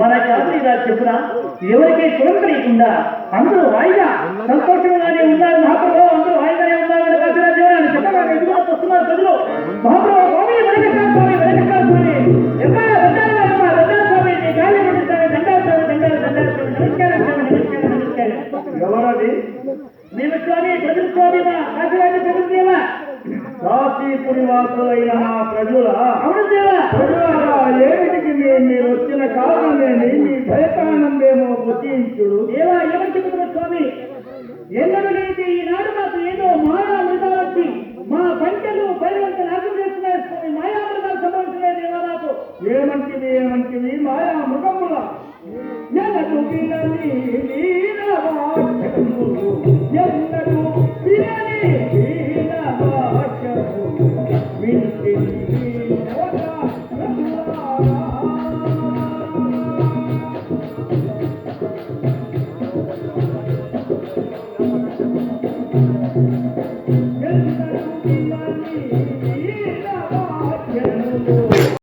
మన శాస్త్రి చెప్పురా. ఎవరికీ సుఖం కలిగకుండా అందరూ హాయిగా సంతోషంగానే ఉన్నారు మహాప్రభు అందరూ హాయిగానే ఉన్నారు అని చెప్పగా ఎదురుగా వస్తున్నారు ప్రజలు. మహాప్రభు స్వామి వెనకట స్వామి వెనకట స్వామి ఎక్కడ ఎవరది? మేము స్వామి ప్రజలు స్వామి మా కాశీరాజు దేవా? కాశీపురి వాసులైన ప్రజల అవును దేవా. కారణమేమి? మీ భయకారణమేమో గుర్తించుడు దేవా ఎవరు చెబుతున్న స్వామి? ఎన్నడూ లేని ఈనాడు మాకు ఏదో మాయా మృగాలు వచ్చి మా పంటలు పైరంత నాశనం చేస్తున్నాయి స్వామి. మాయా మృగాలు సంభవిస్తున్నాయి దేవా మాకు? ఏమంటివి ఏమంటివి? మాయా మృగముల ఎనకు వినని వీరవాక్యములు ఎన్న